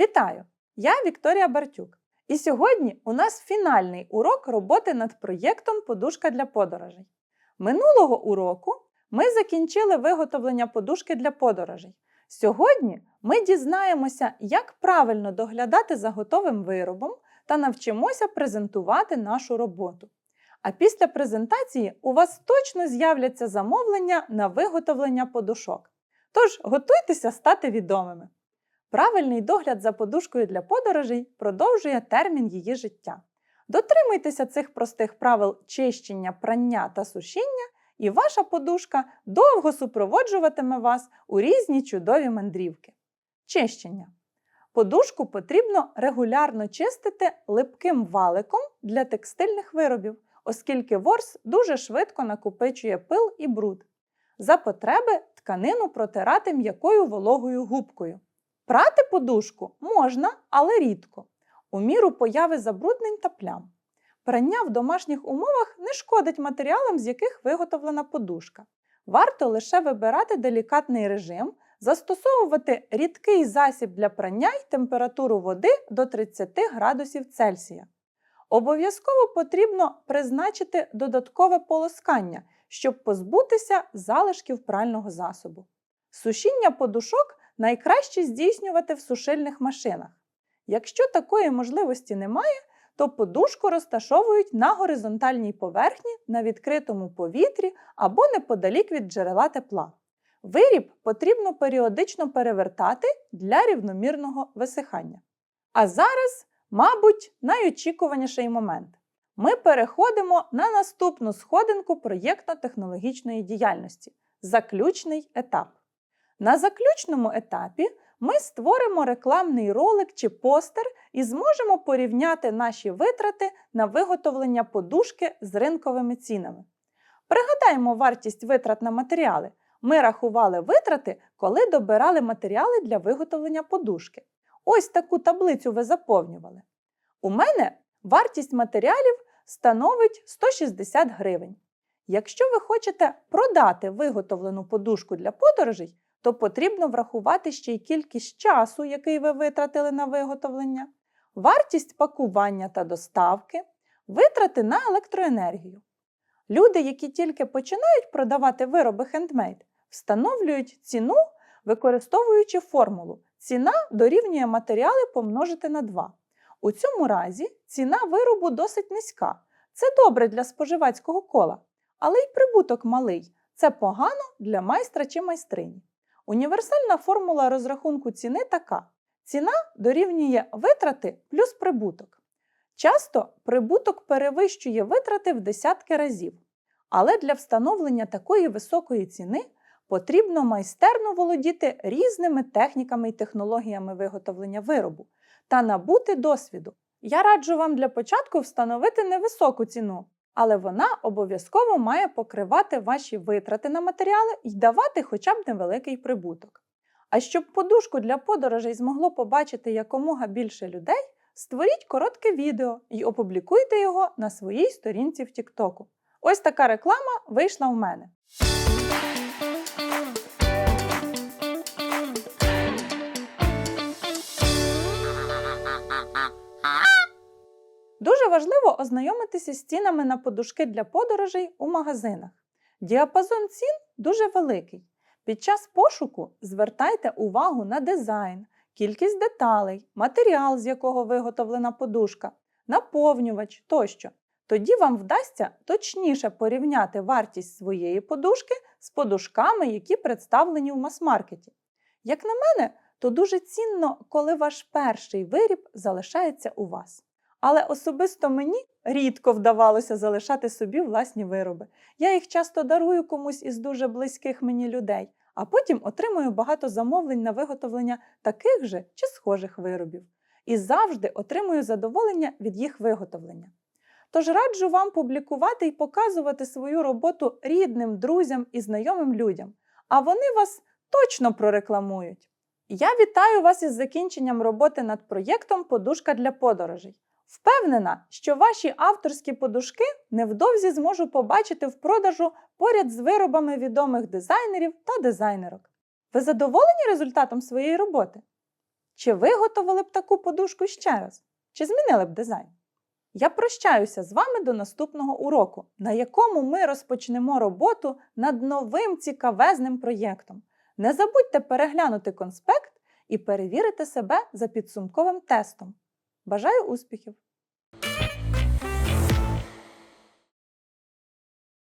Вітаю! Я Вікторія Бартюк. І сьогодні у нас фінальний урок роботи над проєктом Подушка для подорожей. Минулого уроку ми закінчили виготовлення подушки для подорожей. Сьогодні ми дізнаємося, як правильно доглядати за готовим виробом та навчимося презентувати нашу роботу. А після презентації у вас точно з'являться замовлення на виготовлення подушок. Тож готуйтеся стати відомими. Правильний догляд за подушкою для подорожей продовжує термін її життя. Дотримуйтеся цих простих правил чищення, прання та сушіння, і ваша подушка довго супроводжуватиме вас у різні чудові мандрівки. Чищення. Подушку потрібно регулярно чистити липким валиком для текстильних виробів, оскільки ворс дуже швидко накопичує пил і бруд. За потреби тканину протирати м'якою вологою губкою. Прати подушку можна, але рідко, у міру появи забруднень та плям. Прання в домашніх умовах не шкодить матеріалам, з яких виготовлена подушка. Варто лише вибирати делікатний режим, застосовувати рідкий засіб для прання й температуру води до 30 градусів Цельсія. Обов'язково потрібно призначити додаткове полоскання, щоб позбутися залишків прального засобу. Сушіння подушок найкраще здійснювати в сушильних машинах. Якщо такої можливості немає, то подушку розташовують на горизонтальній поверхні на відкритому повітрі або неподалік від джерела тепла. Виріб потрібно періодично перевертати для рівномірного висихання. А зараз, мабуть, найочікуваніший момент. Ми переходимо на наступну сходинку проєктно-технологічної діяльності заключний етап. На заключному етапі ми створимо рекламний ролик чи постер і зможемо порівняти наші витрати на виготовлення подушки з ринковими цінами. Пригадаємо вартість витрат на матеріали. Ми рахували витрати, коли добирали матеріали для виготовлення подушки. Ось таку таблицю ви заповнювали. У мене вартість матеріалів становить 160 гривень. Якщо ви хочете продати виготовлену подушку для подорожей, то потрібно врахувати ще й кількість часу, який ви витратили на виготовлення, вартість пакування та доставки, витрати на електроенергію. Люди, які тільки починають продавати вироби хендмейд, встановлюють ціну, використовуючи формулу ціна дорівнює матеріали помножити на 2. У цьому разі ціна виробу досить низька. Це добре для споживацького кола, але й прибуток малий. Це погано для майстра чи майстрині. Універсальна формула розрахунку ціни така: ціна дорівнює витрати плюс прибуток. Часто прибуток перевищує витрати в десятки разів. Але для встановлення такої високої ціни потрібно майстерно володіти різними техніками і технологіями виготовлення виробу та набути досвіду. Я раджу вам для початку встановити невисоку ціну, але вона обов'язково має покривати ваші витрати на матеріали і давати хоча б невеликий прибуток. А щоб подушку для подорожей змогло побачити якомога більше людей, створіть коротке відео і опублікуйте його на своїй сторінці в Тіктоку. Ось така реклама вийшла в мене. Дуже важливо ознайомитися з цінами на подушки для подорожей у магазинах. Діапазон цін дуже великий. Під час пошуку звертайте увагу на дизайн, кількість деталей, матеріал, з якого виготовлена подушка, наповнювач тощо. Тоді вам вдасться точніше порівняти вартість своєї подушки з подушками, які представлені в мас-маркеті. Як на мене, то дуже цінно, коли ваш перший виріб залишається у вас. Але особисто мені рідко вдавалося залишати собі власні вироби. Я їх часто дарую комусь із дуже близьких мені людей, а потім отримую багато замовлень на виготовлення таких же чи схожих виробів. І завжди отримую задоволення від їх виготовлення. Тож раджу вам публікувати і показувати свою роботу рідним, друзям і знайомим людям, а вони вас точно прорекламують. Я вітаю вас із закінченням роботи над проєктом Подушка для подорожей. Впевнена, що ваші авторські подушки невдовзі зможу побачити в продажу поряд з виробами відомих дизайнерів та дизайнерок. Ви задоволені результатом своєї роботи? Чи виготовили б таку подушку ще раз? Чи змінили б дизайн? Я прощаюся з вами до наступного уроку, на якому ми розпочнемо роботу над новим цікавезним проєктом. Не забудьте переглянути конспект і перевірити себе за підсумковим тестом. Бажаю успіхів!